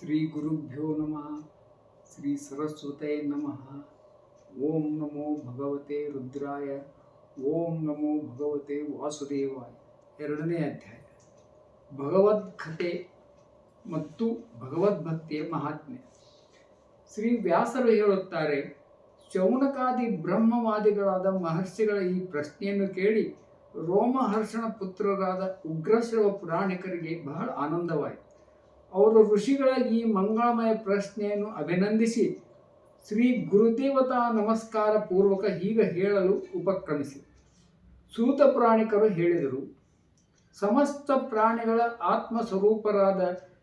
ಶ್ರೀ ಗುರುಭ್ಯೋ ನಮಃ, ಶ್ರೀ ಸರಸ್ವತೈ ನಮಃ. ಓಂ ನಮೋ ಭಗವತೆ ರುದ್ರಾಯ, ಓಂ ನಮೋ ಭಗವತೆ ವಾಸುದೇವಾಯ. ಎರಡನೇ ಅಧ್ಯಾಯ. ಭಗವದ್ಗೀತೆ ಮತ್ತು ಭಗವದ್ಭಕ್ತಿಯ ಮಹಾತ್ಮೆ ಶ್ರೀ ವ್ಯಾಸರು ಹೇಳುತ್ತಾರೆ, ಶೌನಕಾದಿ ಬ್ರಹ್ಮವಾದಿಗಳಾದ ಮಹರ್ಷಿಗಳ ಈ ಪ್ರಶ್ನೆಯನ್ನು ಕೇಳಿ ರೋಮಹರ್ಷಣ ಪುತ್ರರಾದ ಉಗ್ರಶ್ರವ ಪುರಾಣಿಕರಿಗೆ ಬಹಳ ಆನಂದವಾಯಿತು. ಅವರು ಋಷಿಗಳ ಈ ಮಂಗಳಮಯ ಪ್ರಶ್ನೆಯನ್ನು ಅಭಿನಂದಿಸಿ ಶ್ರೀ ಗುರುದೇವತಾ ನಮಸ್ಕಾರ ಪೂರ್ವಕ ಹೀಗೆ ಹೇಳಲು ಉಪಕ್ರಮಿಸಿ. ಸೂತ ಪ್ರಾಣಿಕರು ಹೇಳಿದರು, ಸಮಸ್ತ ಪ್ರಾಣಿಗಳ ಆತ್ಮ ಸ್ವರೂಪರಾದ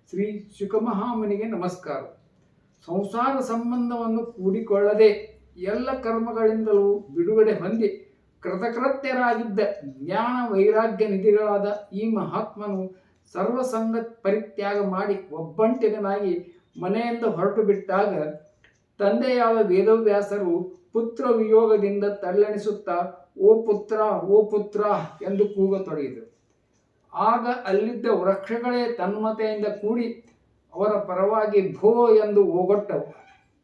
ಶ್ರೀ ಶುಕಮಹಾಮನಿಗೆ ನಮಸ್ಕಾರ. ಸಂಸಾರ ಸಂಬಂಧವನ್ನು ಕೂಡಿಕೊಳ್ಳದೆ ಎಲ್ಲ ಕರ್ಮಗಳಿಂದಲೂ ಬಿಡುಗಡೆ ಹೊಂದಿ ಕೃತಕೃತ್ಯರಾಗಿದ್ದ ಜ್ಞಾನ ವೈರಾಗ್ಯ ನಿಧಿಗಳಾದ ಈ ಮಹಾತ್ಮನು ಸರ್ವಸಂಗ ಪರಿತ್ಯಾಗ ಮಾಡಿ ಒಬ್ಬಂಟಿನಾಗಿ ಮನೆಯಿಂದ ಹೊರಟು ಬಿಟ್ಟಾಗ ತಂದೆಯಾದ ವೇದವ್ಯಾಸರು ಪುತ್ರ ವಿಯೋಗದಿಂದ ತಳ್ಳೆಣಿಸುತ್ತ, ಓ ಪುತ್ರ ಓ ಪುತ್ರ ಎಂದು ಕೂಗತೊಡಗಿದರು. ಆಗ ಅಲ್ಲಿದ್ದ ವೃಕ್ಷಗಳೇ ತನ್ಮತೆಯಿಂದ ಕೂಡಿ ಅವರ ಪರವಾಗಿ ಭೋ ಎಂದು ಓಗೊಟ್ಟವು.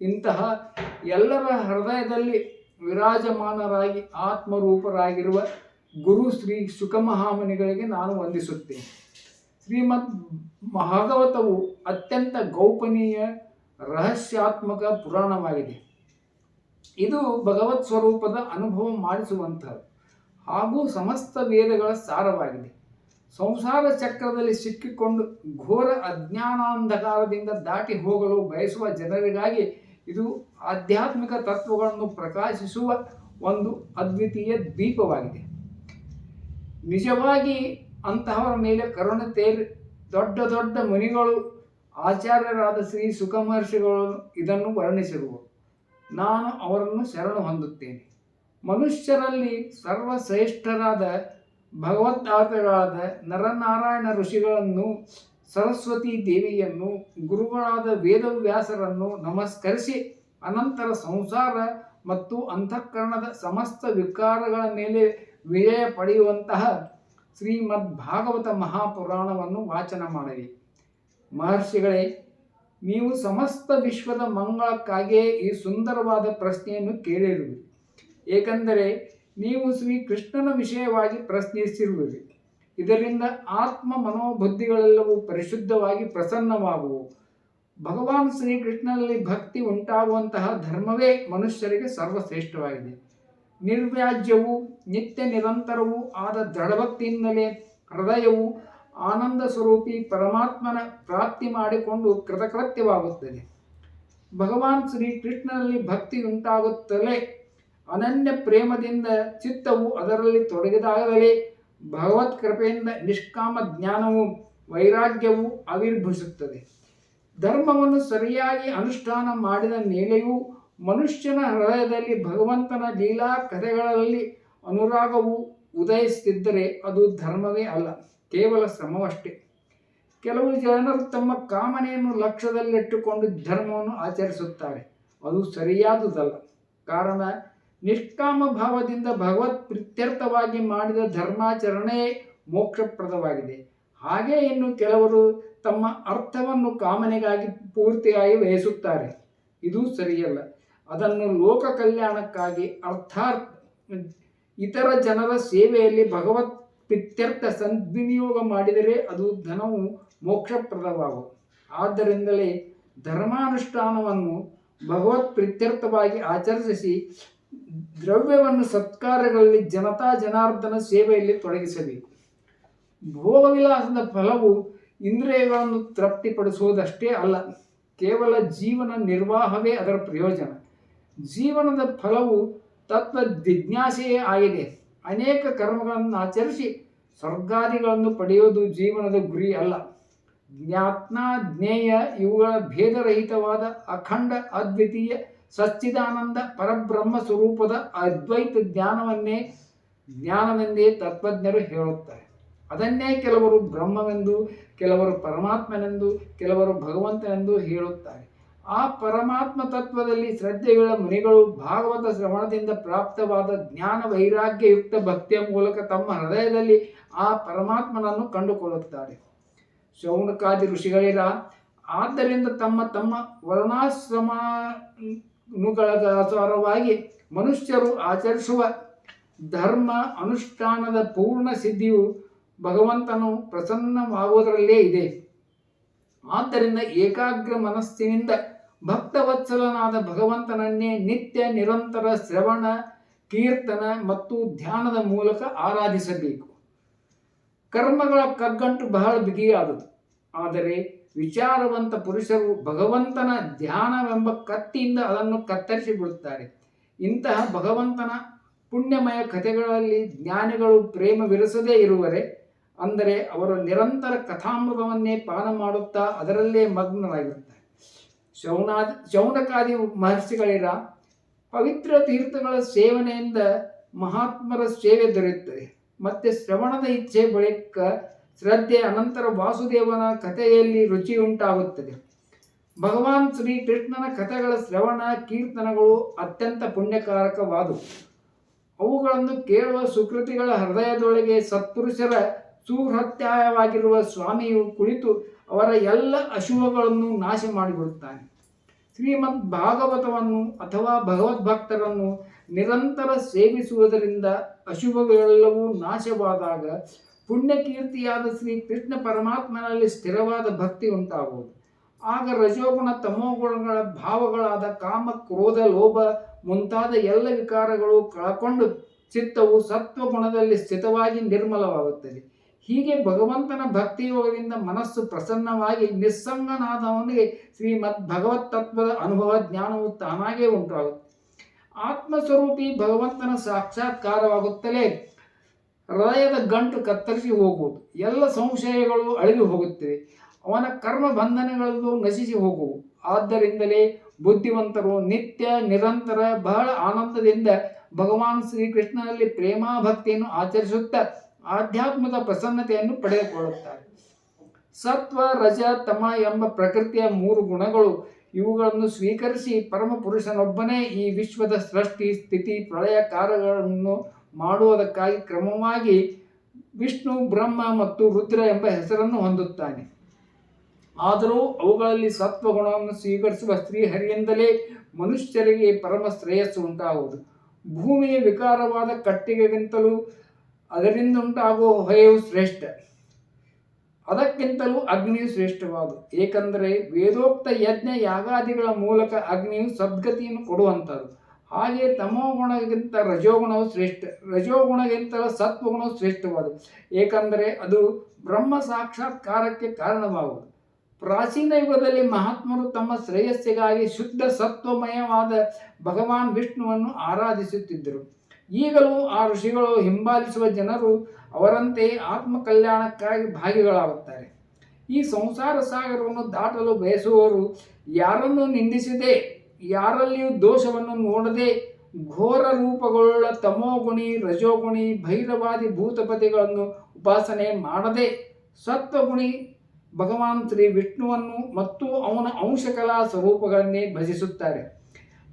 ಇಂತಹ ಎಲ್ಲರ ಹೃದಯದಲ್ಲಿ ವಿರಾಜಮಾನರಾಗಿ ಆತ್ಮರೂಪರಾಗಿರುವ ಗುರು ಶ್ರೀ ಸುಖಮಹಾಮನಿಗಳಿಗೆ ನಾನು ವಂದಿಸುತ್ತೇನೆ. ಶ್ರೀಮದ್ ಭಾಗವತವು ಅತ್ಯಂತ ಗೌಪನೀಯ ರಹಸ್ಯಾತ್ಮಕ ಪುರಾಣವಾಗಿದೆ. ಇದು ಭಗವತ್ ಸ್ವರೂಪದ ಅನುಭವ ಮಾಡಿಸುವಂತಹದ್ದು ಹಾಗೂ ಸಮಸ್ತ ವೇದಗಳ ಸಾರವಾಗಿದೆ. ಸಂಸಾರ ಚಕ್ರದಲ್ಲಿ ಸಿಕ್ಕಿಕೊಂಡು ಘೋರ ಅಜ್ಞಾನಾಂಧಕಾರದಿಂದ ದಾಟಿ ಹೋಗಲು ಬಯಸುವ ಜನರಿಗಾಗಿ ಇದು ಆಧ್ಯಾತ್ಮಿಕ ತತ್ವಗಳನ್ನು ಪ್ರಕಾಶಿಸುವ ಒಂದು ಅದ್ವಿತೀಯ ದೀಪವಾಗಿದೆ. ನಿಜವಾಗಿ ಅಂತಹವರ ಮೇಲೆ ಕರುಣೆ ತೇರಿ. ದೊಡ್ಡ ದೊಡ್ಡ ಮುನಿಗಳು, ಆಚಾರ್ಯರಾದ ಶ್ರೀ ಸುಖಮಹರ್ಷಿಗಳು ಇದನ್ನು ವರ್ಣಿಸಿರುವರು. ನಾನು ಅವರನ್ನು ಶರಣು ಹೊಂದುತ್ತೇನೆ. ಮನುಷ್ಯರಲ್ಲಿ ಸರ್ವಶ್ರೇಷ್ಠರಾದ ಭಗವದ್ಧಾತಗಳಾದ ನರನಾರಾಯಣ ಋಷಿಗಳನ್ನು, ಸರಸ್ವತಿ ದೇವಿಯನ್ನು, ಗುರುಗಳಾದ ವೇದವ್ಯಾಸರನ್ನು ನಮಸ್ಕರಿಸಿ ಅನಂತರ ಸಂಸಾರ ಮತ್ತು ಅಂತಃಕರಣದ ಸಮಸ್ತ ವಿಕಾರಗಳ ಮೇಲೆ ವಿಜಯ ಪಡೆಯುವಂತಹ ಶ್ರೀಮದ್ ಭಾಗವತ ಮಹಾಪುರಾಣವನ್ನು ವಾಚನ ಮಾಡಿರಿ. ಮಹರ್ಷಿಗಳೇ, ನೀವು ಸಮಸ್ತ ವಿಶ್ವದ ಮಂಗಳಕ್ಕಾಗಿಯೇ ಈ ಸುಂದರವಾದ ಪ್ರಶ್ನೆಯನ್ನು ಕೇಳಿರುವಿರಿ. ಏಕೆಂದರೆ, ನೀವು ಶ್ರೀ ಕೃಷ್ಣನ ವಿಷಯವಾಗಿ ಪ್ರಶ್ನಿಸಿರುವಿರಿ. ಇದರಿಂದ ಆತ್ಮ ಮನೋಬುದ್ಧಿಗಳೆಲ್ಲವೂ ಪರಿಶುದ್ಧವಾಗಿ ಪ್ರಸನ್ನವಾಗುವು. ಭಗವಾನ್ ಶ್ರೀಕೃಷ್ಣನಲ್ಲಿ ಭಕ್ತಿ ಉಂಟಾಗುವಂತಹ ಧರ್ಮವೇ ಮನುಷ್ಯರಿಗೆ ಸರ್ವಶ್ರೇಷ್ಠವಾಗಿದೆ. ನಿರ್ವ್ಯಾಜ್ಯವೂ, ನಿತ್ಯ ನಿರಂತರವೂ ಆದ ದೃಢಭಕ್ತಿಯಿಂದಲೇ ಹೃದಯವು ಆನಂದ ಸ್ವರೂಪಿ ಪರಮಾತ್ಮನ ಪ್ರಾಪ್ತಿ ಮಾಡಿಕೊಂಡು ಕೃತಕೃತ್ಯವಾಗುತ್ತದೆ. ಭಗವಾನ್ ಶ್ರೀಕೃಷ್ಣನಲ್ಲಿ ಭಕ್ತಿ ಉಂಟಾಗುತ್ತಲೇ ಅನನ್ಯ ಪ್ರೇಮದಿಂದ ಚಿತ್ತವು ಅದರಲ್ಲಿ ತೊಡಗಿದಾಗಲೇ ಭಗವತ್ ಕೃಪೆಯಿಂದ ನಿಷ್ಕಾಮ ಜ್ಞಾನವು, ವೈರಾಗ್ಯವು ಆವಿರ್ಭವಿಸುತ್ತದೆ. ಧರ್ಮವನ್ನು ಸರಿಯಾಗಿ ಅನುಷ್ಠಾನ ಮಾಡಿದ ಮೇಲೆಯೂ ಮನುಷ್ಯನ ಹೃದಯದಲ್ಲಿ ಭಗವಂತನ ಲೀಲಾ ಕಥೆಗಳಲ್ಲಿ ಅನುರಾಗವು ಉದಯಿಸುತ್ತಿದ್ದರೆ ಅದು ಧರ್ಮವೇ ಅಲ್ಲ, ಕೇವಲ ಶ್ರಮವಷ್ಟೇ. ಕೆಲವು ಜನರು ತಮ್ಮ ಕಾಮನೆಯನ್ನು ಲಕ್ಷ್ಯದಲ್ಲಿಟ್ಟುಕೊಂಡು ಧರ್ಮವನ್ನು ಆಚರಿಸುತ್ತಾರೆ. ಅದು ಸರಿಯಾದುದಲ್ಲ. ಕಾರಣ, ನಿಷ್ಕಾಮ ಭಾವದಿಂದ ಭಗವತ್ ಪ್ರೀತ್ಯರ್ಥವಾಗಿ ಮಾಡಿದ ಧರ್ಮಾಚರಣೆಯೇ ಮೋಕ್ಷಪ್ರದವಾಗಿದೆ. ಹಾಗೆ ಇನ್ನು ಕೆಲವರು ತಮ್ಮ ಅರ್ಥವನ್ನು ಕಾಮನೆಗಾಗಿ ಪೂರ್ತಿಯಾಗಿ ಬಯಸುತ್ತಾರೆ. ಇದು ಸರಿಯಲ್ಲ. ಅದನ್ನು ಲೋಕ ಕಲ್ಯಾಣಕ್ಕಾಗಿ ಅರ್ಥಾತ್ ಇತರ ಜನರ ಸೇವೆಯಲ್ಲಿ ಭಗವತ್ ಪಿತ್ಯರ್ಥ ಸದ್ವಿನಿಯೋಗ ಮಾಡಿದರೆ ಅದು ಧನವು ಮೋಕ್ಷಪ್ರದವಾಗು. ಆದ್ದರಿಂದಲೇ ಧರ್ಮಾನುಷ್ಠಾನವನ್ನು ಭಗವತ್ ಪ್ರೀತ್ಯರ್ಥವಾಗಿ ಆಚರಿಸಿ ದ್ರವ್ಯವನ್ನು ಸತ್ಕಾರ್ಯಗಳಲ್ಲಿ ಜನತಾ ಜನಾರ್ದನ ಸೇವೆಯಲ್ಲಿ ತೊಡಗಿಸಬೇಕು. ಭೋಗವಿಲಾಸದ ಫಲವು ಇಂದ್ರಿಯಗಳನ್ನು ತೃಪ್ತಿಪಡಿಸುವುದಷ್ಟೇ ಅಲ್ಲ, ಕೇವಲ ಜೀವನ ನಿರ್ವಾಹವೇ ಅದರ ಪ್ರಯೋಜನ. ಜೀವನದ ಫಲವು ತತ್ವ ಜಿಜ್ಞಾಸೆಯೇ ಆಗಿದೆ. ಅನೇಕ ಕರ್ಮಗಳನ್ನು ಆಚರಿಸಿ ಸ್ವರ್ಗಾದಿಗಳನ್ನು ಪಡೆಯುವುದು ಜೀವನದ ಗುರಿ ಅಲ್ಲ. ಜ್ಞಾತ್ನ ಜ್ಞೇಯ ಇವುಗಳ ಭೇದರಹಿತವಾದ ಅಖಂಡ ಅದ್ವಿತೀಯ ಸಚ್ಚಿದಾನಂದ ಪರಬ್ರಹ್ಮ ಸ್ವರೂಪದ ಅದ್ವೈತ ಜ್ಞಾನವನ್ನೇ ಜ್ಞಾನವೆಂದೇ ತತ್ವಜ್ಞರು ಹೇಳುತ್ತಾರೆ. ಅದನ್ನೇ ಕೆಲವರು ಬ್ರಹ್ಮವೆಂದು, ಕೆಲವರು ಪರಮಾತ್ಮನೆಂದು, ಕೆಲವರು ಭಗವಂತನೆಂದು ಹೇಳುತ್ತಾರೆ. ಆ ಪರಮಾತ್ಮ ತತ್ವದಲ್ಲಿ ಶ್ರದ್ಧೆಗಳ ಮುನಿಗಳು ಭಾಗವತ ಶ್ರವಣದಿಂದ ಪ್ರಾಪ್ತವಾದ ಜ್ಞಾನ ವೈರಾಗ್ಯಯುಕ್ತ ಭಕ್ತಿಯ ಮೂಲಕ ತಮ್ಮ ಹೃದಯದಲ್ಲಿ ಆ ಪರಮಾತ್ಮನನ್ನು ಕಂಡುಕೊಳ್ಳುತ್ತಾರೆ. ಶೌನಕಾದಿ ಋಷಿಗಳಿರ, ಆದ್ದರಿಂದ ತಮ್ಮ ತಮ್ಮ ವರ್ಣಾಶ್ರಮನುಗಳ ಅನುಸಾರವಾಗಿ ಮನುಷ್ಯರು ಆಚರಿಸುವ ಧರ್ಮ ಅನುಷ್ಠಾನದ ಪೂರ್ಣ ಸಿದ್ಧಿಯು ಭಗವಂತನು ಪ್ರಸನ್ನವಾಗುವುದರಲ್ಲೇ ಇದೆ. ಆದ್ದರಿಂದ ಏಕಾಗ್ರ ಮನಸ್ಸಿನಿಂದ ಭಕ್ತವತ್ಸಲನಾದ ಭಗವಂತನನ್ನೇ ನಿತ್ಯ ನಿರಂತರ ಶ್ರವಣ, ಕೀರ್ತನ ಮತ್ತು ಧ್ಯಾನದ ಮೂಲಕ ಆರಾಧಿಸಬೇಕು. ಕರ್ಮಗಳ ಕಗ್ಗಂಟು ಬಹಳ ಬಿಗಿಯಾದದು ಆದರೆ ವಿಚಾರವಂತ ಪುರುಷರು ಭಗವಂತನ ಧ್ಯಾನವೆಂಬ ಕತ್ತಿಯಿಂದ ಅದನ್ನು ಕತ್ತರಿಸಿ ಬಿಡುತ್ತಾರೆ. ಇಂತಹ ಭಗವಂತನ ಪುಣ್ಯಮಯ ಕಥೆಗಳಲ್ಲಿ ಜ್ಞಾನಿಗಳು ಪ್ರೇಮವಿರಿಸದೇ ಇರುವರೆ, ಅಂದರೆ ಅವರು ನಿರಂತರ ಕಥಾಮೃತವನ್ನೇ ಪಾನ ಮಾಡುತ್ತಾ ಅದರಲ್ಲೇ ಮಗ್ನರಾಗಿರುತ್ತಾರೆ. ಶೌನಾದಿ, ಶೌನಕಾದಿ ಮಹರ್ಷಿಗಳಿರ ಪವಿತ್ರ ತೀರ್ಥಗಳ ಸೇವನೆಯಿಂದ ಮಹಾತ್ಮರ ಸೇವೆ ದೊರೆಯುತ್ತದೆ. ಮತ್ತೆ ಶ್ರವಣದ ಇಚ್ಛೆ ಬಳಿಕ ಶ್ರದ್ಧೆ ಅನಂತರ ವಾಸುದೇವನ ಕಥೆಯಲ್ಲಿ ರುಚಿ ಉಂಟಾಗುತ್ತದೆ. ಭಗವಾನ್ ಶ್ರೀ ಕೃಷ್ಣನ ಕಥೆಗಳ ಶ್ರವಣ, ಕೀರ್ತನಗಳು ಅತ್ಯಂತ ಪುಣ್ಯಕಾರಕವಾದವು. ಅವುಗಳನ್ನು ಕೇಳುವ ಸುಕೃತಿಗಳ ಹೃದಯದೊಳಗೆ ಸತ್ಪುರುಷರ ಸುಹೃತ್ಯಾಯವಾಗಿರುವ ಸ್ವಾಮಿಯು ಕುಳಿತು ಅವರ ಎಲ್ಲ ಅಶುಭಗಳನ್ನು ನಾಶ ಮಾಡಿಬಿಡುತ್ತಾನೆ ಶ್ರೀಮದ್ ಭಾಗವತವನ್ನು ಅಥವಾ ಭಗವದ್ಭಕ್ತರನ್ನು ನಿರಂತರ ಸೇವಿಸುವುದರಿಂದ ಅಶುಭಗಳೆಲ್ಲವೂ ನಾಶವಾದಾಗ ಪುಣ್ಯಕೀರ್ತಿಯಾದ ಶ್ರೀ ಕೃಷ್ಣ ಪರಮಾತ್ಮನಲ್ಲಿ ಸ್ಥಿರವಾದ ಭಕ್ತಿ ಉಂಟಾಗುವುದು. ಆಗ ರಜೋಗುಣ ತಮೋಗುಣಗಳ ಭಾವಗಳಾದ ಕಾಮ, ಕ್ರೋಧ, ಲೋಭ ಮುಂತಾದ ಎಲ್ಲ ವಿಕಾರಗಳು ಕಳಕೊಂಡು ಚಿತ್ತವು ಸತ್ವಗುಣದಲ್ಲಿ ಸ್ಥಿತವಾಗಿ ನಿರ್ಮಲವಾಗುತ್ತದೆ. ಹೀಗೆ ಭಗವಂತನ ಭಕ್ತಿಯೋಗದಿಂದ ಮನಸ್ಸು ಪ್ರಸನ್ನವಾಗಿ ನಿಸ್ಸಂಗನಾದವನಿಗೆ ಶ್ರೀಮದ್ ಭಗವತ್ ತತ್ವದ ಅನುಭವ ಜ್ಞಾನವು ತಾನಾಗೇ ಉಂಟಾಗುತ್ತೆ. ಆತ್ಮಸ್ವರೂಪಿ ಭಗವಂತನ ಸಾಕ್ಷಾತ್ಕಾರವಾಗುತ್ತಲೇ ಹೃದಯದ ಗಂಟು ಕತ್ತರಿಸಿ ಹೋಗುವುದು. ಎಲ್ಲ ಸಂಶಯಗಳು ಅಳಿದು ಹೋಗುತ್ತವೆ. ಅವನ ಕರ್ಮ ಬಂಧನಗಳನ್ನು ನಶಿಸಿ ಹೋಗುವು. ಆದ್ದರಿಂದಲೇ ಬುದ್ಧಿವಂತರು ನಿತ್ಯ ನಿರಂತರ ಬಹಳ ಆನಂದದಿಂದ ಭಗವಾನ್ ಶ್ರೀಕೃಷ್ಣನಲ್ಲಿ ಪ್ರೇಮಾಭಕ್ತಿಯನ್ನು ಆಚರಿಸುತ್ತಾ ಆಧ್ಯಾತ್ಮಿಕ ಪ್ರಸನ್ನತೆಯನ್ನು ಪಡೆದುಕೊಳ್ಳುತ್ತಾರೆ. ಸತ್ವ, ರಜ, ತಮ ಎಂಬ ಪ್ರಕೃತಿಯ ಮೂರು ಗುಣಗಳು ಇವುಗಳನ್ನು ಸ್ವೀಕರಿಸಿ ಪರಮ ಪುರುಷನೊಬ್ಬನೇ ಈ ವಿಶ್ವದ ಸೃಷ್ಟಿ, ಸ್ಥಿತಿ, ಪ್ರಳಯ ಕಾರ್ಯಗಳನ್ನು ಮಾಡುವುದಕ್ಕಾಗಿ ಕ್ರಮವಾಗಿ ವಿಷ್ಣು, ಬ್ರಹ್ಮ ಮತ್ತು ರುದ್ರ ಎಂಬ ಹೆಸರನ್ನು ಹೊಂದುತ್ತಾನೆ. ಆದರೂ ಅವುಗಳಲ್ಲಿ ಸತ್ವಗುಣವನ್ನು ಸ್ವೀಕರಿಸುವ ಶ್ರೀಹರಿಯಿಂದಲೇ ಮನುಷ್ಯರಿಗೆ ಪರಮ ಶ್ರೇಯಸ್ಸು ಉಂಟಾಗುವುದು. ಭೂಮಿಯ ವಿಕಾರವಾದ ಕಟ್ಟಿಗೆಗಿಂತಲೂ ಅದರಿಂದ ಉಂಟಾಗುವ ಹೊಯವು ಶ್ರೇಷ್ಠ. ಅದಕ್ಕಿಂತಲೂ ಅಗ್ನಿಯು ಶ್ರೇಷ್ಠವಾದು. ಏಕೆಂದರೆ ವೇದೋಕ್ತ ಯಜ್ಞ ಯಾಗಾದಿಗಳ ಮೂಲಕ ಅಗ್ನಿಯು ಸದ್ಗತಿಯನ್ನು ಕೊಡುವಂಥದ್ದು ಹಾಗೆ ತಮೋಗುಣಗಿಂತ ರಜೋಗುಣವು ಶ್ರೇಷ್ಠ ರಜೋಗುಣಗಿಂತಲೂ ಸತ್ವಗುಣವು ಶ್ರೇಷ್ಠವಾದು. ಏಕೆಂದರೆ ಅದು ಬ್ರಹ್ಮ ಸಾಕ್ಷಾತ್ಕಾರಕ್ಕೆ ಕಾರಣವಾಗುವುದು. ಪ್ರಾಚೀನ ಯುಗದಲ್ಲಿ ಮಹಾತ್ಮರು ತಮ್ಮ ಶ್ರೇಯಸ್ಸಿಗಾಗಿ ಶುದ್ಧ ಸತ್ವಮಯವಾದ ಭಗವಾನ್ ವಿಷ್ಣುವನ್ನು ಆರಾಧಿಸುತ್ತಿದ್ದರು. ಈಗಲೂ ಆ ಋಷಿಗಳು ಹಿಂಬಾಲಿಸುವ ಜನರು ಅವರಂತೆ ಆತ್ಮಕಲ್ಯಾಣಕ್ಕಾಗಿ ಭಾಗಿಗಳಾಗುತ್ತಾರೆ. ಈ ಸಂಸಾರ ಸಾಗರವನ್ನು ದಾಟಲು ಬಯಸುವವರು ಯಾರನ್ನು ನಿಂದಿಸದೆ, ಯಾರಲ್ಲಿಯೂ ದೋಷವನ್ನು ನೋಡದೆ, ಘೋರ ರೂಪಗಳುಳ್ಳ ತಮೋಗುಣಿ, ರಜೋಗುಣಿ, ಭೈರವಾದಿ ಭೂತಪತಿಗಳನ್ನು ಉಪಾಸನೆ ಮಾಡದೆ, ಸತ್ವಗುಣಿ ಭಗವಾನ್ ಶ್ರೀ ವಿಷ್ಣುವನ್ನು ಮತ್ತು ಅವನ ಅಂಶಕಲಾ ಸ್ವರೂಪಗಳನ್ನೇ ಭಜಿಸುತ್ತಾರೆ.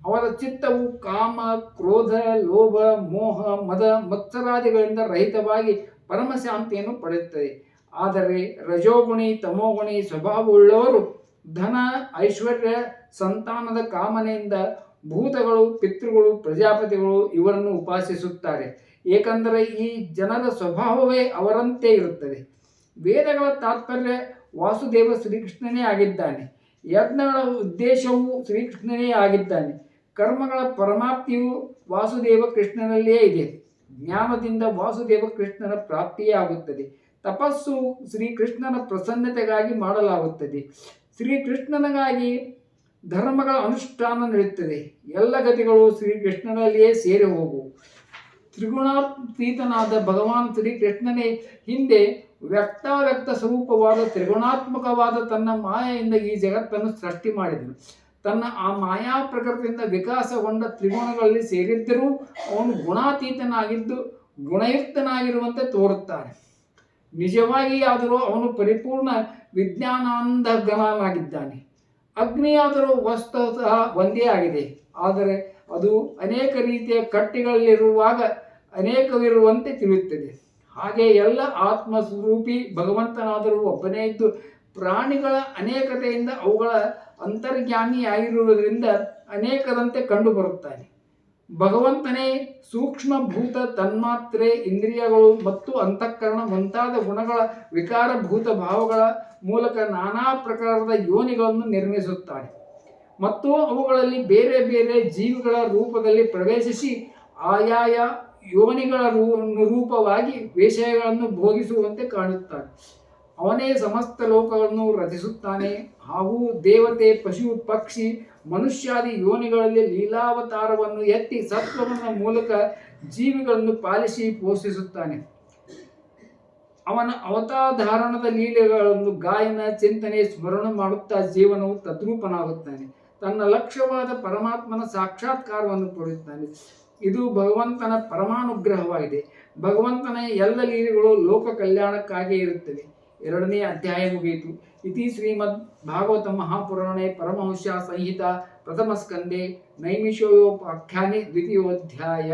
ಅವರ ಚಿತ್ತವು ಕಾಮ, ಕ್ರೋಧ, ಲೋಭ, ಮೋಹ, ಮದ, ಮತ್ಸರಾದಿಗಳಿಂದ ರಹಿತವಾಗಿ ಪರಮಶಾಂತಿಯನ್ನು ಪಡೆಯುತ್ತದೆ. ಆದರೆ ರಜೋಗುಣಿ, ತಮೋಗುಣಿ, ಸ್ವಭಾವವುಳ್ಳವರು ಧನ, ಐಶ್ವರ್ಯ, ಸಂತಾನದ ಕಾಮನೆಯಿಂದ ಭೂತಗಳು, ಪಿತೃಗಳು, ಪ್ರಜಾಪತಿಗಳು ಇವರನ್ನು ಉಪಾಸಿಸುತ್ತಾರೆ. ಏಕೆಂದರೆ ಈ ಜನರ ಸ್ವಭಾವವೇ ಅವರಂತೆ ಇರುತ್ತದೆ. ವೇದಗಳ ತಾತ್ಪರ್ಯ ವಾಸುದೇವ ಶ್ರೀಕೃಷ್ಣನೇ ಆಗಿದ್ದಾನೆ. ಯಜ್ಞಗಳ ಉದ್ದೇಶವು ಶ್ರೀಕೃಷ್ಣನೇ ಆಗಿದ್ದಾನೆ. ಕರ್ಮಗಳ ಪರಮಾಪ್ತಿಯು ವಾಸುದೇವ ಕೃಷ್ಣನಲ್ಲಿಯೇ ಇದೆ. ಜ್ಞಾನದಿಂದ ವಾಸುದೇವ ಕೃಷ್ಣನ ಪ್ರಾಪ್ತಿಯೇ ಆಗುತ್ತದೆ. ತಪಸ್ಸು ಶ್ರೀಕೃಷ್ಣನ ಪ್ರಸನ್ನತೆಗಾಗಿ ಮಾಡಲಾಗುತ್ತದೆ. ಶ್ರೀಕೃಷ್ಣನಿಗಾಗಿ ಧರ್ಮಗಳ ಅನುಷ್ಠಾನ ನಡೆಯುತ್ತದೆ ಎಲ್ಲ ಗತಿಗಳು ಶ್ರೀಕೃಷ್ಣನಲ್ಲಿಯೇ ಸೇರಿ ಹೋಗುವು. ತ್ರಿಗುಣಾತೀತನಾದ ಭಗವಾನ್ ಶ್ರೀಕೃಷ್ಣನೇ ಹಿಂದೆ ವ್ಯಕ್ತಾವ್ಯಕ್ತ ಸ್ವರೂಪವಾದ ತ್ರಿಗುಣಾತ್ಮಕವಾದ ತನ್ನ ಮಾಯೆಯಿಂದ ಈ ಜಗತ್ತನ್ನು ಸೃಷ್ಟಿ ಮಾಡಿದನು. ತನ್ನ ಆ ಮಾಯಾ ಪ್ರಕೃತಿಯಿಂದ ವಿಕಾಸಗೊಂಡ ತ್ರಿಗುಣಗಳಲ್ಲಿ ಸೇರಿದ್ದರೂ ಅವನು ಗುಣಾತೀತನಾಗಿದ್ದು ಗುಣಯುಕ್ತನಾಗಿರುವಂತೆ ತೋರುತ್ತಾನೆ. ನಿಜವಾಗಿ ಆದರೂ ಅವನು ಪರಿಪೂರ್ಣ ವಿಜ್ಞಾನಾಂಧಗನಾಗಿದ್ದಾನೆ ಅಗ್ನಿಯಾದರೂ ವಸ್ತುತಃ ಒಂದೇ ಆಗಿದೆ. ಆದರೆ ಅದು ಅನೇಕ ರೀತಿಯ ಕಟ್ಟಿಗಳಲ್ಲಿರುವಾಗ ಅನೇಕವಿರುವಂತೆ ತಿಳಿಯುತ್ತದೆ. ಹಾಗೆ ಎಲ್ಲ ಆತ್ಮ ಸ್ವರೂಪಿ ಭಗವಂತನಾದರೂ ಒಬ್ಬನೇ ಇದ್ದು ಪ್ರಾಣಿಗಳ ಅನೇಕತೆಯಿಂದ ಅವುಗಳ ಅಂತರ್ಯಾಮಿಯಾಗಿರುವುದರಿಂದ ಅನೇಕರಂತೆ ಕಂಡುಬರುತ್ತಾನೆ. ಭಗವಂತನೇ ಸೂಕ್ಷ್ಮಭೂತ ತನ್ಮಾತ್ರೆ ಇಂದ್ರಿಯಗಳು ಮತ್ತು ಅಂತಃಕರಣ ಮುಂತಾದ ಗುಣಗಳ ವಿಕಾರಭೂತ ಭಾವಗಳ ಮೂಲಕ ನಾನಾ ಪ್ರಕಾರದ ಯೋನಿಗಳನ್ನು ನಿರ್ಮಿಸುತ್ತಾನೆ. ಮತ್ತು ಅವುಗಳಲ್ಲಿ ಬೇರೆ ಬೇರೆ ಜೀವಿಗಳ ರೂಪದಲ್ಲಿ ಪ್ರವೇಶಿಸಿ ಆಯಾಯ ಯೋನಿಗಳ ರೂಪವಾಗಿ ವಿಷಯಗಳನ್ನು ಭೋಗಿಸುವಂತೆ ಕಾಣುತ್ತಾನೆ. ಅವನೇ ಸಮಸ್ತ ಲೋಕಗಳನ್ನು ರಚಿಸುತ್ತಾನೆ ಹಾಗೂ ದೇವತೆ, ಪಶು, ಪಕ್ಷಿ, ಮನುಷ್ಯಾದಿ ಯೋನಿಗಳಲ್ಲಿ ಲೀಲಾವತಾರವನ್ನು ಎತ್ತಿ ಸತ್ವಗಳ ಮೂಲಕ ಜೀವಿಗಳನ್ನು ಪಾಲಿಸಿ ಪೋಷಿಸುತ್ತಾನೆ. ಅವನ ಅವತಾಧಾರಣದ ಲೀಲೆಗಳನ್ನು ಗಾಯನ, ಚಿಂತನೆ, ಸ್ಮರಣ ಮಾಡುತ್ತಾ ಜೀವನವು ತದ್ರೂಪನಾಗುತ್ತಾನೆ. ತನ್ನ ಲಕ್ಷ್ಯವಾದ ಪರಮಾತ್ಮನ ಸಾಕ್ಷಾತ್ಕಾರವನ್ನು ಪಡೆಯುತ್ತಾನೆ. ಇದು ಭಗವಂತನ ಪರಮಾನುಗ್ರಹವಾಗಿದೆ. ಭಗವಂತನ ಎಲ್ಲ ಲೀಲೆಗಳು ಲೋಕ ಕಲ್ಯಾಣಕ್ಕಾಗಿ ಇರುತ್ತವೆ. ಎರಡನೇ ಅಧ್ಯಾಯ ಮುಗಿಯಿತು. ಇತಿ ಶ್ರೀಮದ್ ಭಾಗವತ ಮಹಾಪುರಾಣೆ ಪರಮಹಂಸ ಸಂಹಿತ ಪ್ರಥಮ ಸ್ಕಂದೆ ನೈಮಿಷೋಯೋಪಾಖ್ಯಾನೆ ದ್ವಿತೀಯೋಧ್ಯಾಯ.